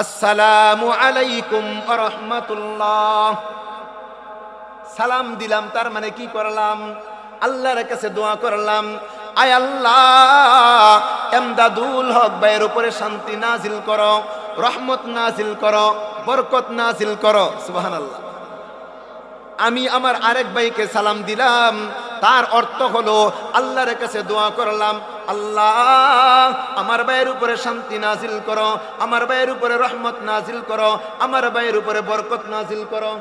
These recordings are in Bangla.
আসসালামু আলাইকুম রহমতুল্লাহ সালাম দিলাম, তার মানে কি করলাম? আল্লাহর কাছে দোয়া করলাম, আয় আল্লাহ, এমদাদুল হক ভাইয়ের উপরে শান্তি নাজিল করো, রহমত নাজিল করো, বরকত নাজিল করো, সুবহানাল্লাহ। আমি আমার আরেক ভাইকে সালাম দিলাম। তার অর্থ হলো, আল্লাহর কাছে দোয়া করলাম, আল্লাহ, আমার ভাইয়ের উপরে শান্তি নাজিল করো, আমার ভাইয়ের উপরে রহমত নাজিল করো, আমার ভাইয়ের উপরে বরকত নাজিল করো।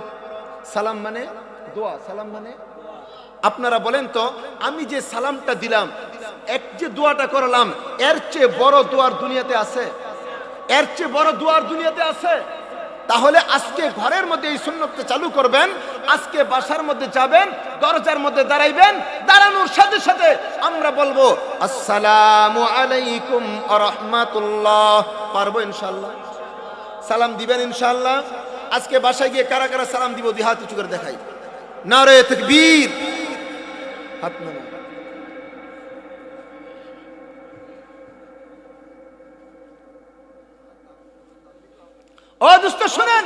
সালাম মানে দোয়া, সালাম মানে? আপনারা বলেন তো, আমি যে সালামটা দিলাম, এক যে দোয়াটা করলাম, এর চেয়ে বড় দোয়ার দুনিয়াতে আছে? এর চেয়ে বড় দোয়ার দুনিয়াতে আছে? তাহলে আজকে ঘরের মধ্যে এই সুন্নতটা চালু করবেন আজকে বাসার মধ্যে যাবেন, দরজার মধ্যে দাঁড়াইবেন, দাঁড়ানোর সাথে সাথে আমরা বলব, আসসালামু আলাইকুম রহমাতুল্লাহ পারব ইনশাল্লাহ সালাম দিবেন ইনশাল্লাহ আজকে বাসায় গিয়ে কারা কারা সালাম দিব, দুই হাত উঁচু করে দেখাই। নারে তকবীর। হাত নামা ও দোস্ত, শুনেন।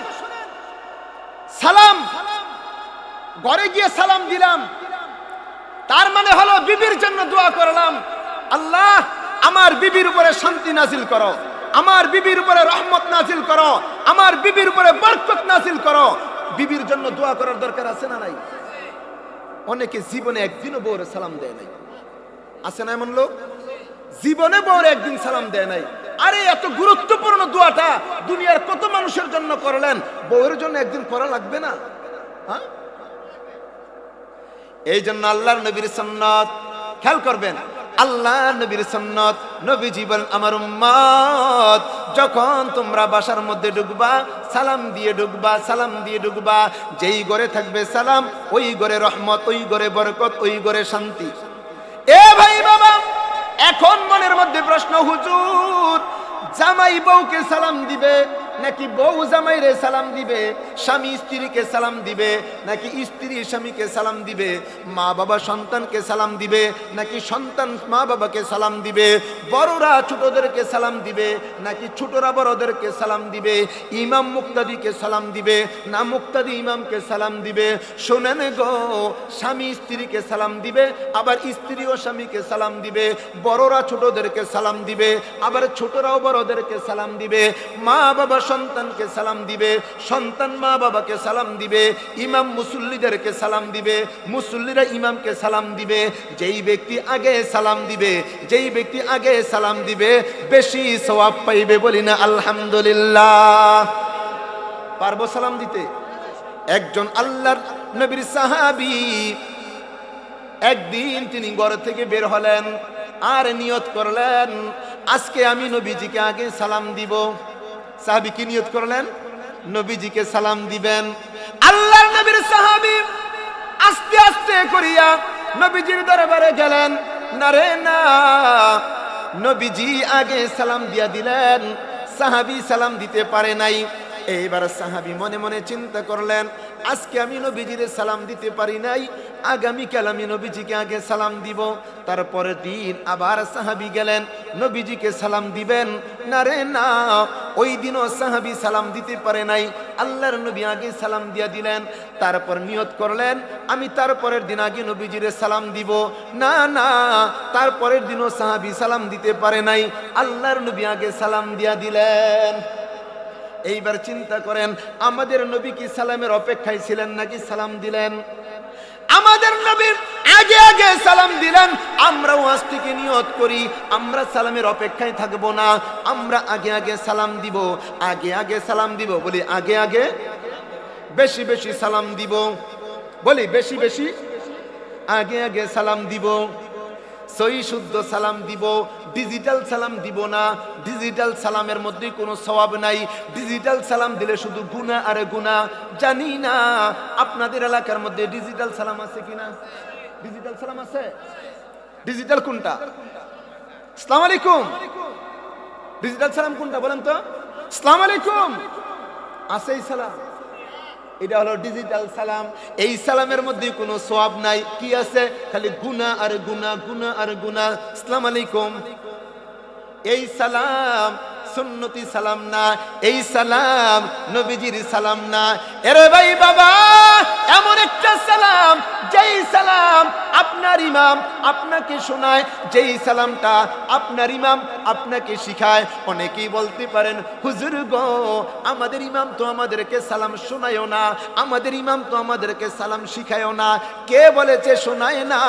সালাম। ঘরে গিয়ে সালাম দিলাম। তার মানে হলো বিবির জন্য দোয়া করলাম, আল্লাহ, আমার বিবির উপরে শান্তি নাজিল করো, আমার বিবির উপরে রহমত নাজিল করো, আমার বিবির উপরে বরকত নাজিল করো। বিবির জন্য দোয়া করার দরকার আছে না নাই? অনেকে জীবনে একদিনও বউরে সালাম দেয় নাই। আছে না এমন লোক? জীবনে বউরে একদিন সালাম দেয় নাই। আরে, এত গুরুত্বপূর্ণ দোয়াটা দুনিয়ার কত মানুষের জন্য করলেন? বউয়ের জন্য একদিন করা লাগবে না? হ্যাঁ? এই জন্য আল্লাহর নবীর সন্ন্যত খেয়াল করবেন আল্লাহ নবীর সন্ন্যত নবী জীবন আমার উম্মত, যখন তোমরা বাসার মধ্যে ঢুকবা, সালাম দিয়ে ঢুকবা, সালাম দিয়ে ঢুকবা, যেই ঘরে থাকবে সালাম, ওই ঘরে রহমত, ওই ঘরে বরকত, ওই ঘরে শান্তি। এ ভাই বাবা, এখন মনের মধ্যে প্রশ্ন, হুজুর, জামাই বউকে সালাম দিবে? নাকি বউ জামাইরে সালাম দিবে স্বামী স্ত্রীকে সালাম দিবে নাকি স্ত্রী স্বামীকে সালাম দিবে মা বাবা সন্তানকে সালাম দিবে নাকি সন্তান মা বাবাকে সালাম দিবে বড়রা ছোটদেরকে সালাম দিবে নাকি ছোটরা বড়দেরকে সালাম দিবে ইমাম মুক্তাদিকে সালাম দিবে না মুক্তাদি ইমামকে সালাম দিবে শোনেন গো স্বামী স্ত্রীকে সালাম দিবে আবার স্ত্রী ও স্বামীকে সালাম দিবে বড়রা ছোটদেরকে সালাম দিবে আবার ছোটরাও বড়দেরকে সালাম দিবে মা বাবা সন্তানকে সালাম দিবে, সন্তান মা বাবাকে সালাম দিবে, ইমাম মুসল্লিদেরকে সালাম দিবে, মুসল্লিরা ইমামকে সালাম দিবে, যেই ব্যক্তি আগে সালাম দিবে, যেই ব্যক্তি আগে সালাম দিবে, বেশি সওয়াব পাইবে বলি না, আলহামদুলিল্লাহ। পারব সালাম দিতে? একজন আল্লাহর নবীর সাহাবি একদিন তিনি ঘর থেকে বের হলেন, আর নিয়ত করলেন, আজকে আমি নবীজিকে আগে সালাম দিব। সাহাবি কি নিয়ত করলেন? নবীজিকে সালাম দিবেন। আল্লাহর নবীর সাহাবি আস্তে আস্তে করিয়া নবীজির দরবারে গেলেন। না রে, না। নবীজি আগে সালাম দিয়া দিলেন। সাহাবি সালাম দিতে পারে নাই। এইবার সাহাবি মনে মনে চিন্তা করলেন আজকে আমি নবীজিরে সালাম দিতে পারি নাই, আগামীকাল আমি নবীজিকে আগে সালাম দিব। তারপরের দিন আবার সাহাবি গেলেন, নবীজিকে সালাম দিবেন। না রে, না, ওই দিনও সাহাবি সালাম দিতে পারে নাই। আল্লাহর নবী আগে সালাম দিয়া দিলেন, তারপর নিয়ত করলেন, আমি তারপরের দিন আগে নবীজিরে সালাম দিব। না না, তারপরের দিনও সাহাবি সালাম দিতে পারে নাই। আল্লাহর নবী আগে সালাম দিয়া দিলেন। এইবার চিন্তা করেন, আমাদের নবী কি সালামের অপেক্ষায় ছিলেন নাকি সালাম দিলেন? আমাদের নবীর আগে আগে সালাম দিলেন, আমরাও আজ থেকে নিয়ত করি, আমরা সালামের অপেক্ষায় থাকব না, আমরা আগে আগে সালাম দিব, আগে আগে সালাম দিব, বলি আগে আগে বেশি বেশি সালাম দিব, বলি বেশি বেশি আগে আগে সালাম দিব। সই শুদ্ধ সালাম দিব ডিজিটাল সালাম দিব না ডিজিটাল সালামের মধ্যে কোনো সওয়াব নাই। ডিজিটাল সালাম দিলে শুধু গুণা আরে গুণা জানি না আপনাদের এলাকার মধ্যে ডিজিটাল সালাম আছে কিনা ডিজিটাল সালাম আছে? ডিজিটাল কোনটা? সালাম আলাইকুম। ডিজিটাল সালাম কোনটা বলেন তো? সালাম আলাইকুম। আছে সালাম। এটা হলো ডিজিটাল সালাম। এই সালামের মধ্যে কোনো সোয়াব নাই। কি আছে? খালি গুনা আর গুনা গুনা আর গুনা আসসালাম আলাইকুম। এই সালাম সুন্নতি সালাম না। এই সালাম নবীজির সালাম না। এরে ভাই বাবা, এমন একটা সালাম, যেই সালাম আপনার ইমাম আপনাকে শোনায়, যেই সালামটা আপনার ইমাম আপনাকে শিখায়। অনেকেই বলতে পারেন, হুজুর গো, আমাদের ইমাম তো আমাদেরকে সালাম শোনায়ও না, আমাদের ইমাম তো আমাদেরকে সালাম শিখায়ও না। কে বলেছে শোনায় না?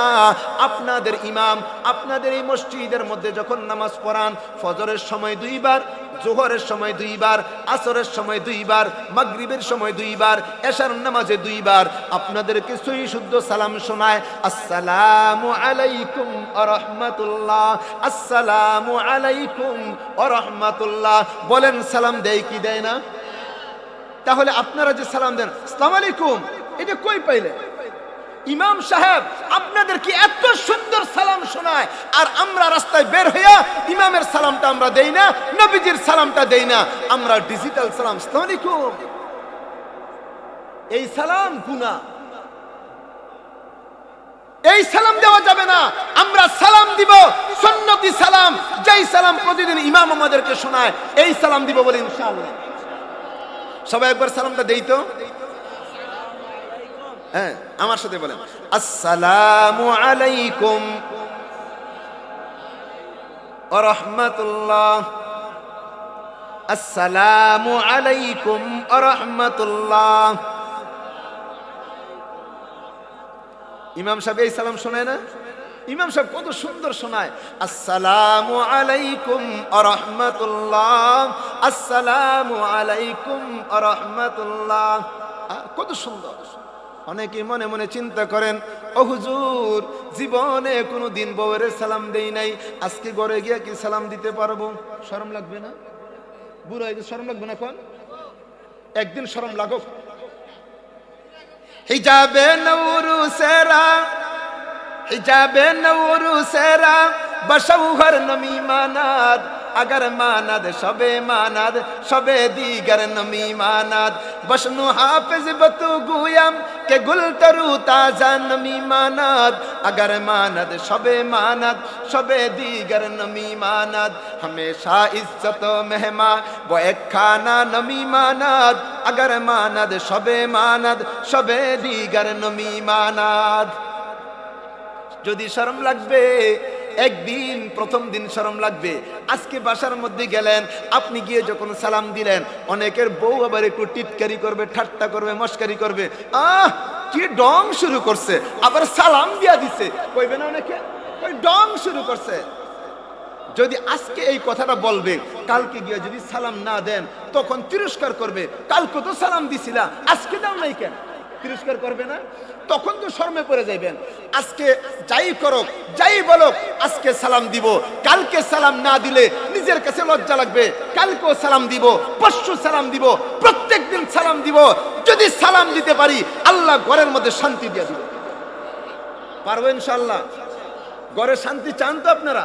আপনাদের ইমাম, আপনাদের এই মসজিদের মধ্যে যখন নামাজ পড়ান, ফজরের সময় দুইবার জোহরের সময় দুইবার, আসরের সময় দুইবার, মাগরিবের সময় দুইবার, এশার নামাজে দুইবার। আপনাদেরকে সহি শুদ্ধ সালাম শোনায়, আসসালামু আলাইকুম আ রহমাতুল্লাহ আসসালামু আলাইকুম আ রহমাতুল্লাহ বলেন, সালাম দেয় কি দেয় না? তাহলে আপনারা যে সালাম দেন, আসসালামু আলাইকুম। এটা কই পাইলে? ইমাম সাহেব, আপনাদের কি এত সুন্দর সালাম শোনায়? আর আমরা রাস্তায় বের হইয়া ইমামের সালামটা আমরা দেই না, নবীজির সালামটা দেই না। আমরা ডিজিটাল সালাম, আসসালামু এই সালাম গুনা এই সালাম দেওয়া যাবে না। আমরা সালাম দিব সুন্নতি সালাম, যেই সালাম প্রতিদিন ইমাম আমাদেরকে শোনায়, এই সালাম দিব বলে ইনশাআল্লাহ। সবাই একবার সালামটা দেই তো? হ্যাঁ আমার সাথে বলেন। আসসালামু আলাইকুম। রাহমাতুল্লাহ আসসালামু আলাইকুম রাহমাতুল্লাহ ইমাম সাহেব এই সালাম শোনায় না? ইমাম সাহেব কত সুন্দর শোনায়। আসসালামু আলাইকুম রাহমাতুল্লাহ আসসালামু আলাইকুম রাহমাতুল্লাহ কত সুন্দর। অনেকে মনে মনে চিন্তা করেন, ও হুজুর, জীবনে কোনো দিন বউয়ের সালাম দেই নাই, আজকে ঘরে গিয়ে কি সালাম দিতে পারব? শরম লাগবে না? বুড়ো শরম লাগবে না এখন? একদিন শরম লাগুক। হিজাবে নৌরু সেরা, হিজাবে নৌরু সেরা বসৌ ঘর আগর মানাদ, সবে মানাদ, সবে দিগর নমি মানাদ। বসনু হাফিজ বতু গুয়াম, কে গুল তরু তাজা নমি মানাদ। আগর মানাদ, সবে মানাদ, সবে দিগর নমি মানাদ। হমেশা ইজ্জত মেহমা বয়েক খানা নমি মানাদ। আগর মানাদ, সবে মানাদ, সবে দিগর নমি মানাদ। যদি শরম লাগবে একদিন প্রথম দিন শরম লাগবে। আজকে বাসার মধ্যে গেলেন, আপনি গিয়ে যখন সালাম দিলেন, অনেকের বউ আবার একটু টিটকারি করবে, ঠাট্টা করবে, মস্কারি করবে। আহ, কি ডং শুরু করছে? আবার সালাম দিয়া দিছে। কইবে না অনেকে? ওই ডং শুরু করছে। যদি আজকে এই কথাটা বলবে, কালকে গিয়ে যদি সালাম না দেন, তখন তিরস্কার করবে, কালকে তো সালাম দিছিলা, আজকে দাও নাই কেন? তিরস্কার করবে না, তখন তো শর্মে পড়ে যাইবেন। আজকে যাই করুক, যাই বলুক, আজকে সালাম দিব। কালকে সালাম না দিলে নিজের কাছে লজ্জা লাগবে। কালকেও সালাম দিব, পরশু সালাম দিব প্রত্যেক দিন সালাম দিব। যদি সালাম দিতে পারি, আল্লাহ ঘরের মধ্যে শান্তি দিয়ে দিব। পারব ইনশাল্লাহ ঘরে শান্তি চান তো আপনারা?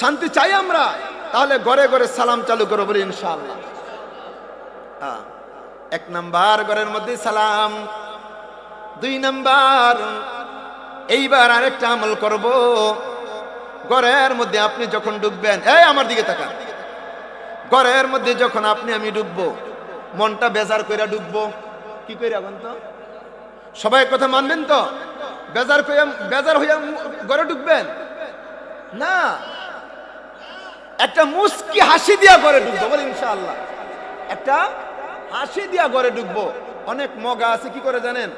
শান্তি চাই আমরা? তাহলে ঘরে ঘরে সালাম চালু করো বলি ইনশাআল্লাহ। হ্যাঁ এক নাম্বার ঘরের মধ্যে সালাম। দুই নাম্বার। এইবার আরেকটা আমল করব। ঘরের মধ্যে আপনি যখন ঢুকবেন এই আমার দিকে তাকান। ঘরের মধ্যে যখন আপনি, আমি ঢুকবো মনটা বেজার কইরা ঢুকবো কি কইরা এখন তো? সবাই কথা মানবেন তো? বেজার কইয়া, বেজার হইয়া ঘরে ঢুকবেন না। একটা মুস্কি হাসি দিয়া ঘরে ঢুকবো বলে ইনশাআল্লাহ। একটা হাসি দিয়া ঘরে ঢুকবো অনেক মগা আছে, কি করে জানেন?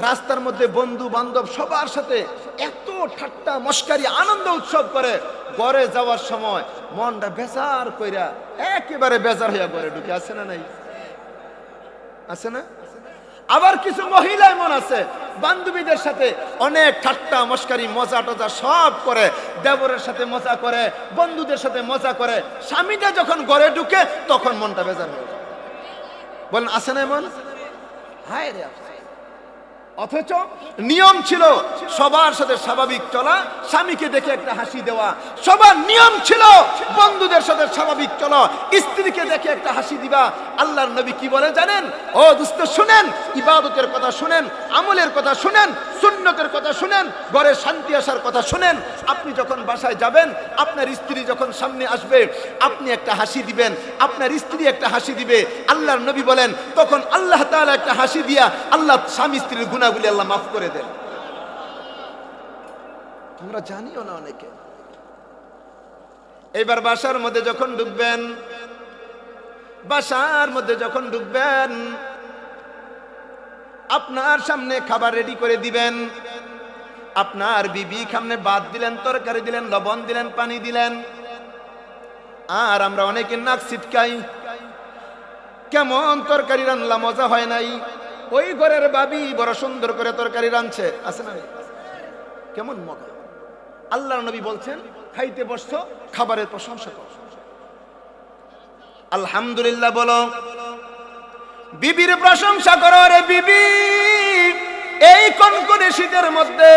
রাস্তার মধ্যে বন্ধু বান্ধব সবার সাথে এত ঠাট্টা, মস্কারি, আনন্দ উৎসব করে। গড়ে যাওয়ার সময় মনটা বেজার কইরা একেবারে বেজার হইয়া ঘরে ঢুকে। আছে না নাই? আছে না? আবার কিছু মহিলা এমন আছে, বান্ধবীদের সাথে অনেক ঠাট্টা, মস্কারি, মজা টজা সব করে। দেবরের সাথে মজা করে, বন্ধুদের সাথে মজা করে। স্বামীটা যখন ঘরে ঢুকে, তখন মনটা বেজার হয়ে যায়। বলেন, আছে না এমন হায় রে। অথচ নিয়ম ছিল সবার সাথে স্বাভাবিক চলা, স্বামীকে দেখে একটা হাসি দেওয়া। সবার নিয়ম ছিল বন্ধুদের সাথে স্বাভাবিক চলা, স্ত্রীকে দেখে একটা হাসি দিবা। আল্লাহর নবী কি বলে জানেন? ও দুস্ত, শুনেন, ইবাদতের কথা শুনেন, আমলের কথা শুনেন সুন্নতের কথা শুনেন, ঘরে শান্তি আসার কথা শুনেন, আপনি যখন বাসায় যাবেন, আপনার স্ত্রী যখন সামনে আসবে, আপনি একটা হাসি দিবেন, আপনার স্ত্রী একটা হাসি দিবে, আল্লাহর নবী বলেন, তখন আল্লাহ তাআলা একটা হাসি দিয়া আল্লাহ স্বামী স্ত্রীর গুণাগুলি আল্লাহ মাফ করে দেন। আমরা জানিও না অনেকে। এবার বাসার মধ্যে যখন ঢুকবেন, বাসার মধ্যে যখন ঢুকবেন আপনার সামনে খাবার রেডি করে দিবেন। আপনার বিবি সামনে বাদ দিলেন, তরকারি দিলেন, লবণ দিলেন, পানি দিলেন। আর আমরা অনেকে নাক ছিটকাই। কেমন তরকারি রান্না মজা হয় নাই। ওই ঘরের বাবি বড় সুন্দর করে তরকারি রাঁধছে। আছে না কেমন মজা। আল্লাহ নবী বলছেন, খাইতে বসছো, খাবারের প্রশংসা করো। আলহামদুলিল্লাহ বলো বিবির প্রশংসা করো রে বিবি। এই কনকনে শীতের মধ্যে,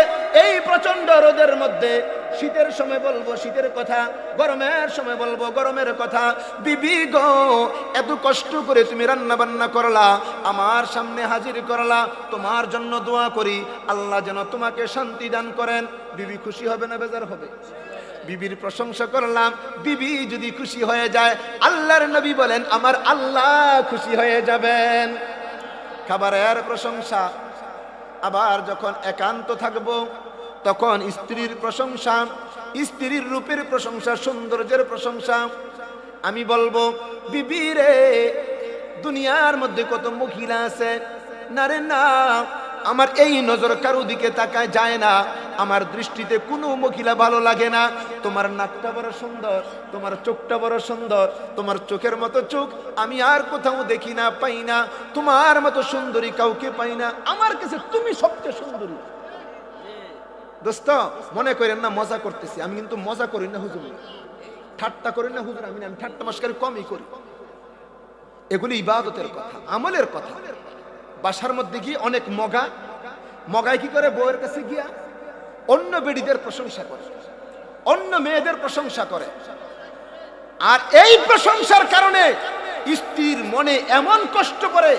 এই প্রচণ্ড রোদের মধ্যে, শীতের সময় বলব শীতের কথা, গরমের সময় বলব গরমের কথা। বিবি গো, এত কষ্ট করে তুমি রান্না বান্না করলা, আমার সামনে হাজির করলা, তোমার জন্য দোয়া করি, আল্লাহ যেন তোমাকে শান্তি দান করেন। বিবি খুশি হবে না বেজার হবে? বিবির প্রশংসা করলাম। বিবি যদি খুশি হয়ে যায়, আল্লাহর নবী বলেন, আমার আল্লাহ খুশি হয়ে যাবেন। খাবারের প্রশংসা। আবার যখন একান্ত থাকব, তখন স্ত্রীর প্রশংসা, স্ত্রীর রূপের প্রশংসা, সৌন্দর্যের প্রশংসা। আমি বলব, বিবি রে, দুনিয়ার মধ্যে কত মহিলা আছে? না রে, না। আমার এই নজর কারও দিকে তাকায় যায় না। আমার দৃষ্টিতে কোনো মহিলা ভালো লাগে না। তোমার নাকটা বড় সুন্দর, তোমার চোখটা বড় সুন্দর, তোমার চোখের মতো চোখ আমি আর কোথাও দেখি না, পাই না। তোমার মতো সুন্দরী কাউকে পাই না। আমার কাছে তুমি সবচেয়ে সুন্দরী। দোস্ত, মনে করেন না মজা করতেছি। আমি কিন্তু মজা করি না হুজুর। ঠাট্টা করি না হুজুর, আমি আমি ঠাট্টা মস্কারি কমই করি। এগুলি ইবাদতের কথা, আমলের কথা। বাসার মধ্যে গিয়ে অনেক মগা। মগায় কি করে? বউয়ের কাছে গিয়া অন্য বেডিদের প্রশংসা করে, অন্য মেয়েদের প্রশংসা করে। আর এই প্রশংসার কারণে স্ত্রীর মনে এমন কষ্ট করে,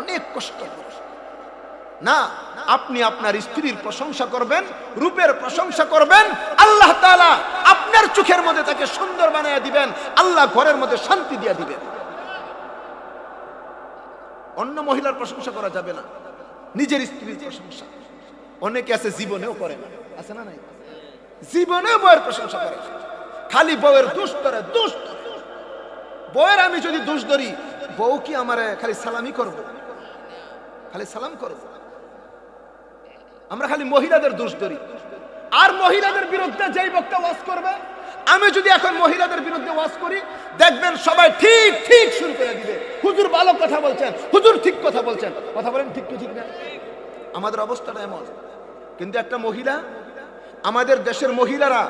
অনেক কষ্ট করে। না, আপনি আপনার স্ত্রীর প্রশংসা করবেন, রূপের প্রশংসা করবেন, আল্লাহ তাআলা আপনার চোখের মধ্যে তাকে সুন্দর বানিয়ে দিবেন, আল্লাহ ঘরের মধ্যে শান্তি দিয়ে দিবেন। অন্য মহিলার প্রশংসা করা যাবে না। নিজের স্ত্রীর প্রশংসা। অনেকে আছে জীবনেও করে না। আছে না নাই? জীবনেও বউয়ের প্রশংসা করে। খালি বউয়ের দোষ ধরে, দোষ। বউয়ের আমি যদি দোষ ধরি, বউ কি আমার খালি সালামি করব? খালি সালাম করব? আমরা খালি মহিলাদের দোষ ধরি। আর মহিলাদের বিরুদ্ধে যেই বক্তা ওয়াজ করবে আমি যদি এখন মহিলাদের বিরুদ্ধে ওয়াজ করি, দেখবেন সবাই ঠিক ঠিক শুরু করে দিবে। হুজুর ভালো কথা বলছেন, হুজুর ঠিক কথা বলছেন। কথা বলেন, ঠিক কি ঠিক না? আমাদের অবস্থাটা এমন। কিন্তু একটা মহিলা, আমাদের দেশের মহিলারা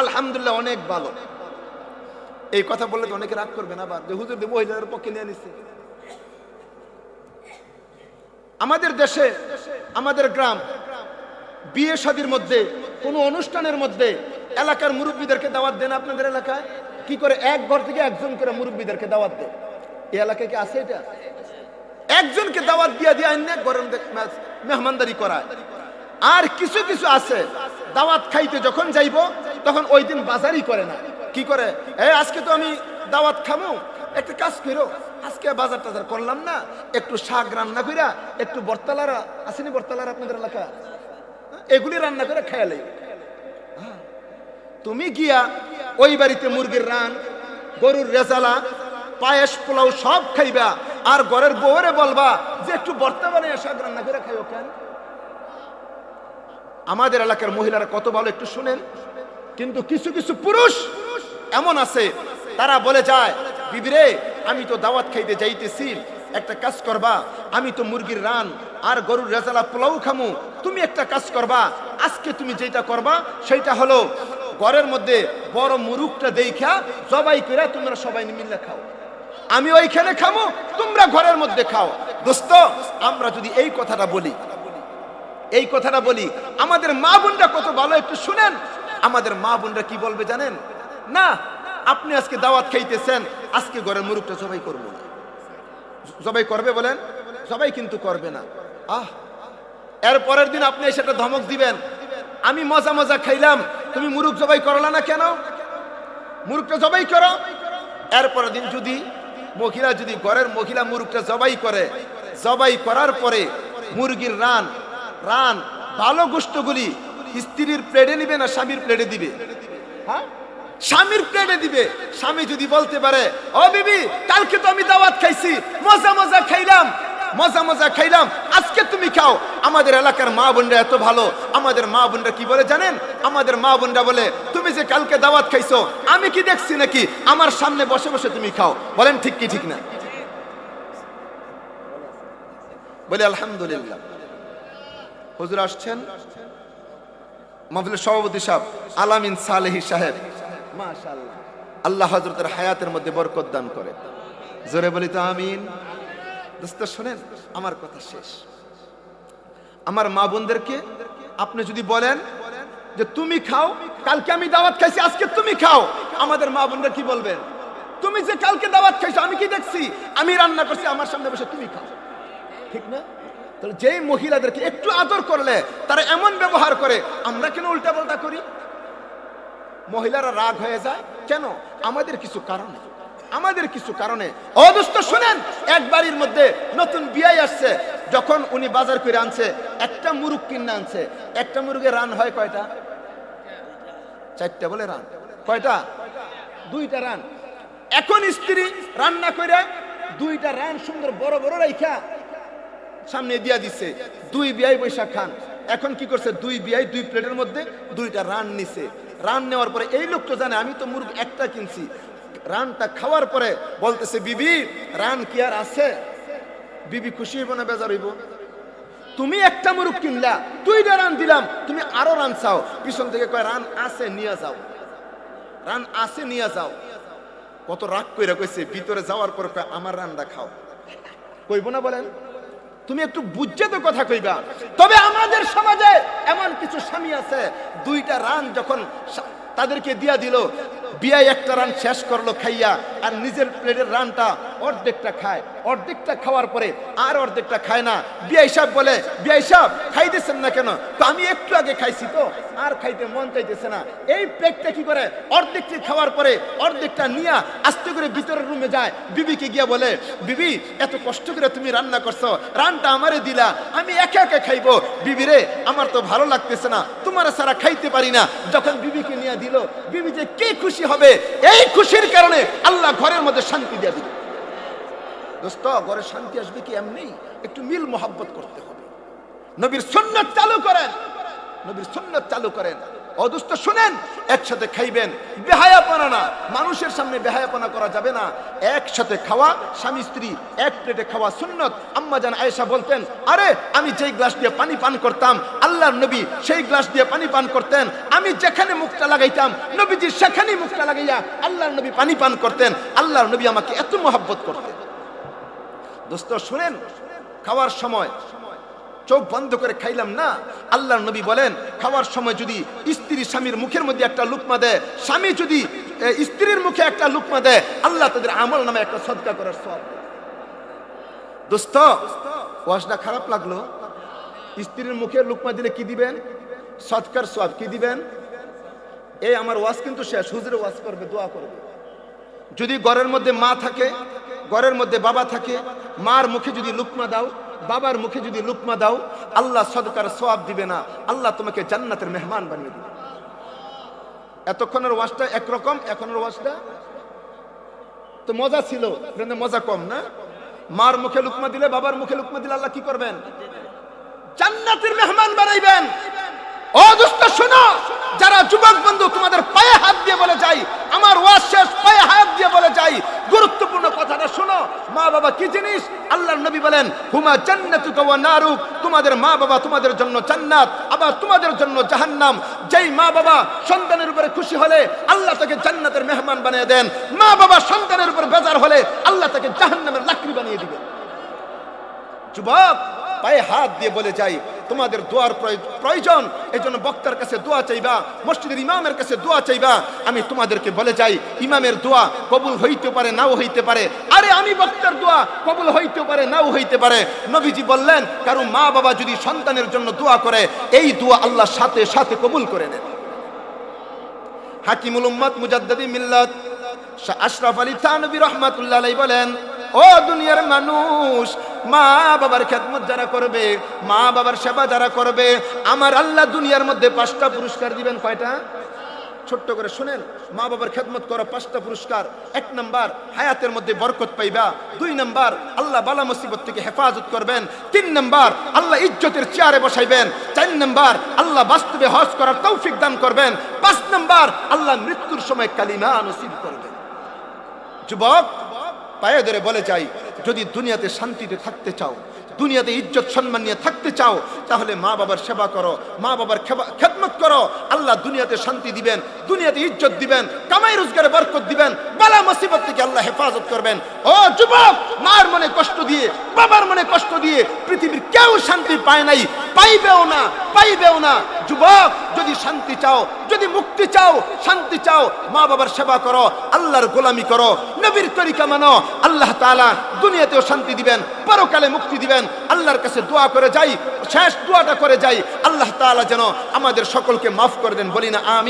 আলহামদুলিল্লাহ অনেক ভালো। এই কথা বললে তো অনেকে রাগ করবে না আবার, যে হুজুর মহিলাদের পক্ষে নিয়ে নিচ্ছে আমাদের দেশে, আমাদের গ্রাম, বিয়ে শাদির মধ্যে, কোনো অনুষ্ঠানের মধ্যে এলাকার মুরব্বীদেরকে দাওয়াত দেন আপনাদের এলাকায়? কি করে এক ঘর থেকে একজন করে মুরব্বীদেরকে দাওয়াত দেয় এই এলাকায় কি আছে এটা? একজনকে দাওয়াত দিয়া দিয়ে আইন গরম মেহমানদারি করায়। আর কিছু কিছু আছে। দাওয়াত খাইতে যখন যাইব, তখন ওই দিন বাজারই করে না। কি করে? এ, আজকে তো আমি দাওয়াত খামো। একটা কাজ করো। আজকে বাজার টাজার করলাম না। একটু শাক রান্না কইরা, একটু বর্তালারা আসেনি বর্তালারা আপনাদের এলাকা এগুলি রান্না করে খেয়ালে তুমি গিয়া ওই বাড়িতে মুরগির রান, গরুর রেজালা, পায়েস পোলাও সব খাইবা, আর ঘরের বউরে বলবা যে একটু বর্তমানে শাক রান্না করে খাইও কেন? আমাদের এলাকার মহিলারা কত ভালো একটু শুনেন। কিন্তু কিছু কিছু পুরুষ এমন আছে, তারা বলে যায়, বিবিরে, আমি তো দাওয়াত খাইতে যাইতেছি, একটা কাজ করবা, আমি তো মুরগির রান আর গরুর রেজালা পোলাও খামু, তুমি একটা কাজ করবা, আজকে তুমি যেটা করবা সেটা হলো ঘরের মধ্যে বড় মুরুকটা দেখা জবাই করে তোমরা সবাই মিলে খাও। আমি ওইখানে খামো, তোমরা ঘরের মধ্যে খাও। দোস্ত, আমরা যদি এই কথাটা বলি, এই কথাটা বলি, আমাদের মা বোনরা কত ভালো একটু শুনেন। আমাদের মা বোনরা কি বলবে জানেন? না, আপনি আজকে দাওয়াত খাইতেছেন, আজকে ঘরের মুরুখটা সবাই করব না। সবাই করবে বলেন? সবাই কিন্তু করবে না। আহ, এর পরের দিন আপনি সেটা ধমক দিবেন। আমি মজা মজা খাইলাম তুমি মুরুখ জবাই করলা না কেন? মুরুখটা জবাই করো। এরপরের দিন যদি মহিলা যদি ঘরের মহিলা মুরুখটা জবাই করে, জবাই করার পরে মুরগির রান রান, ভালো গোষ্ঠগুলি স্ত্রীর প্লেটে নিবে না স্বামীর প্লেটে দিবে? হ্যাঁ? স্বামীর প্লেটে দিবে। স্বামী যদি বলতে পারে, ও বিবি, কালকে তো আমি দাওয়াত খাইছি, মজা মজা খাইলাম মজা মজা খাইলাম। আজকে তুমি খাও। আমাদের এলাকার মা বোনরা এত ভালো। আমাদের মা বোনরা কি বলে জানেন? আমাদের মা বোনরা বলে, তুমি যে কালকে দাওয়াত খাইছো, আমি কি দেখছি নাকি? আমার সামনে বসে বসে তুমি খাও। বলেন ঠিক কি, ঠিক না? বলে, আলহামদুলিল্লাহ। হুজুর আসছেন। মাহফিলের সভাপতি সাহেব, আলামিন সালেহি সাহেব। মাশাআল্লাহ। আল্লাহ হজরতের হায়াতের মধ্যে বরকত দান করে। জোরে বলি তো আমিন। দোস্ত, শোনেন, আমার কথা শেষ। আমার মা বোনদেরকে আপনি যদি বলেন যে তুমি খাও, কালকে আমি দাওয়াত খাইছি, আজকে তুমি খাও, আমাদের মা বোনরা কি বলবেন? তুমি যে কালকে দাওয়াত খাইছো, আমি কি দেখছি? আমি রান্না করছি, আমার সামনে বসে তুমি খাও। ঠিক না? তাহলে যেই মহিলাদেরকে একটু আদর করলে, তারা এমন ব্যবহার করে, আমরা কেন উল্টা পাল্টা করি? মহিলারা রাগ হয়ে যায়। কেন? আমাদের কিছু কারণে আমাদের কিছু কারণে। অদুষ্ট শুনেন, এক বাড়ির মধ্যে নতুন বিয়াই আসছে। যখন উনি বাজার করে আনছে, একটা মুরুগ কিনে আনছে। একটা মুরগের রান হয় কয়টা? চারটা বলে রান। কয়টা? দুইটা রান। এখন স্ত্রী রান্না করে দুইটা রান সুন্দর বড় বড় রাইখা সামনে দিয়া দিছে। দুই বিয়াই বৈশাখ খান। এখন কি করছে? দুই বিয়াই দুই প্লেটের মধ্যে দুইটা রান নিছে। রান নেওয়ার পরে এই লোক তো জানে, আমি তো মুরগ একটা কিনছি। রানটা খাওয়ার পরে বলতেছে, বিবি, রান কি আর আছে? বিবি খুশি হইব না বেজার হইব? তুমি একটা মুরগ কিনলা, দুইটা রান দিলাম, তুমি আরও রান চাও। পিছন থেকে কয়, রান আছে, নিয়ে যাও। রান আছে, নিয়ে যাও। কত রাগ কইরা কইছে, ভিতরে যাওয়ার পর কয়, আমার রানটা খাও। কইব না বলেন? তুমি একটু বুঝছে তো কথা কইবা। তবে আমাদের সমাজে এমন কিছু স্বামী আছে, দুইটা রান যখন তাদেরকে দিয়া দিল বিয়ায় একটা রান শেষ করল খাইয়া আর নিজের প্লেটের রানটা অর্ধেকটা খায়, অর্ধেকটা খাওয়ার পরে আর অর্ধেকটা খায় না। বিয়াই সাহেব বলে বিয়াই সাহেব, খাইতেছেন না কেন? তো আমি একটু আগে খাইছি তো। আর খাইতে মন চাইতেছে না। এই প্লেটটা কি করে? অর্ধেকটি খাওয়ার পরে অর্ধেকটা নিয়া আস্তে করে ভিতরের রুমে যায়। বিবিকে গিয়া বলে, বিবি, এত কষ্ট করে তুমি রান্না করছ। রানটা আমারে দিলা। আমি একা একা খাইবো। বিবি রে, আমার তো ভালো লাগতেছে না। তোমার সারা খাইতে পারি না। যখন বিবিকে নিয়ে দিল, বিবি যে কে খুশি হবে, এই খুশির কারণে আল্লাহ ঘরের মধ্যে শান্তি দিয়ে দিল। দোস্ত, ঘরে শান্তি আসবে কি এমনি? একটু মিল মোহাব্বত করতে হবে। নবীর সুন্নত চালু করেন। নবীর সুন্নত চালু করেন। অদুষ্ট শুনেন, একসাথে খাইবেন। বেহায়াপনা না মানুষের সামনে বেহায়াপনা করা যাবে না। একসাথে খাওয়া, স্বামী, স্ত্রী এক প্লেটে খাওয়া সুন্নত। আম্মা জান আয়েশা বলতেন, আরে, আমি যেই গ্লাস দিয়ে পানি পান করতাম, আল্লাহর নবী সেই গ্লাস দিয়ে পানি পান করতেন। আমি যেখানে মুখটা লাগাইতাম, নবীজি সেখানেই মুখটা লাগাইয়া আল্লাহর নবী পানি পান করতেন। আল্লাহর নবী আমাকে এত মহাব্বত করতেন। দোস্ত, শুনেন, খাওয়ার সময় চোখ বন্ধ করে খাইলাম না? আল্লাহর নবী বলেন, খাওয়ার সময় যদি স্ত্রী স্বামীর মুখের মধ্যে একটা লুকমা দেয়, স্বামী যদি স্ত্রীর মুখে একটা লুকমা দেয়, আল্লাহ তাদের আমল নামে একটা সদকা করার সব দোস্ত, ওয়াজটা খারাপ লাগল? স্ত্রীর মুখে লুকমা দিলে কি দিবেন? সৎকার সব কি দিবেন? এই আমার ওয়াজ কিন্তু শেষ হুজুরে ওয়াজ করবে, দোয়া করবে। যদি ঘরের মধ্যে মা থাকে, ঘরের মধ্যে বাবা থাকে মার মুখে যদি লুকমা দাও, বাবার মুখে যদি লুকমা দাও, আল্লাহ সদকার সোয়াব দিবে না। আল্লাহ তোমাকে জান্নাতের মেহমান বানিয়ে দিবে। এতক্ষণের ওয়াজটা একরকম, এখনের ওয়াজটা? তো মজা ছিল মজা কম, না? মার মুখে লুকমা দিলে, বাবার মুখে লুকমা দিলে আল্লাহ কি করবেন? জান্নাতের মেহমান বানাইবেন। দোস্ত, শোনো, যারা যুবক বন্ধু, তোমাদের পায়ে হাত দিয়ে বলে যাই আমার ওয়াজ শেষ পায়ে হাত দিয়ে বলে যাই গুরুত্বপূর্ণ কথাটা শোনো মা বাবা কি জিনিস? আল্লাহর নবী বলেন, হুমা জান্নাতু ওয়া নারুক। তোমাদের মা বাবা তোমাদের জন্য জান্নাত, আবার তোমাদের জন্য জাহান্নাম। যেই মা বাবা সন্তানের উপরে খুশি হলে আল্লাহ তাকে জান্নাতের মেহমান বানিয়ে দেন। মা বাবা সন্তানের উপর বেজার হলে আল্লাহ তাকে জাহান্নামের লাকড়ি বানিয়ে দিবেন। যুবক পায়ে হাত দিয়ে বলে যাই, তোমাদের দোয়ার প্রয়োজন। এই জন্য বক্তার কাছে দোয়া চাইবা, মসজিদের ইমামের কাছে দোয়া চাইবা। আমি তোমাদেরকে বলে যাই, ইমামের দোয়া কবুল হইতে পারে, নাও হইতে পারে। আরে আমি বক্তার দোয়া কবুল হইতে পারে, নাও হইতে পারে। নবীজি বললেন কারণ মা বাবা যদি সন্তানের জন্য দোয়া করে, এই দোয়া আল্লাহ সাথে সাথে কবুল করে নেন। হাকিমুল উম্মত মুজাদ্দাদি মিল্লাত আশরাফ আলী থানবী রহমাতুল্লাহ বলেন, ও দুনিয়ার মানুষ মা বাবার খেদমত যারা করবে, মা বাবার সেবা যারা করবে, আমার আল্লাহ দুনিয়ার মধ্যে পাঁচটা পুরস্কার দিবেন কয়টা? ছোট্ট করে শুনেন, মা বাবার খেদমত করো পাঁচটা পুরস্কার। এক নম্বর, হায়াতের মধ্যে বরকত পাইবা। দুই নম্বর, আল্লাহ বালা মুসিবত থেকে হেফাজত করবেন। তিন নম্বর, আল্লাহ ইজ্জতের চেয়ারে বসাইবেন। চার নাম্বার, আল্লাহ বাস্তবে হজ করার তৌফিক দান করবেন। পাঁচ নাম্বার, আল্লাহ মৃত্যুর সময় কালিমা নসিব করবেন। যুবক পায়ে ধরে বলে যাই যদি দুনিয়াতে শান্তিতে থাকতে চাও, দুনিয়াতে ইজ্জত সম্মান নিয়ে থাকতে চাও, তাহলে মা বাবার সেবা করো, মা বাবার খেদমত করো। আল্লাহ দুনিয়াতে শান্তি দিবেন, দুনিয়াতে ইজ্জত দিবেন, কামাই রোজগারে বরকত দিবেন, বালা মুসিবত থেকে আল্লাহ হেফাজত করবেন। ও যুবক, মার মনে কষ্ট দিয়ে, বাবার মনে কষ্ট দিয়ে পৃথিবীর কেউ শান্তি পায় নাই, পাইবেও না পাইবেও না। যুবক, যদি শান্তি চাও যদি মুক্তি চাও, শান্তি চাও, মা বাবার সেবা করো, আল্লাহর গোলামি করো, নবীর তরিকা মানো, আল্লাহ তালা দুনিয়াতেও শান্তি দিবেন, পরকালে মুক্তি দিবেন, আল্লাহর কাছে দোয়া করে যাই, শেষ দোয়াটা করে যাই, আল্লাহ তালা যেন আমাদের সকলকে মাফ করে দেন, বলি না আমি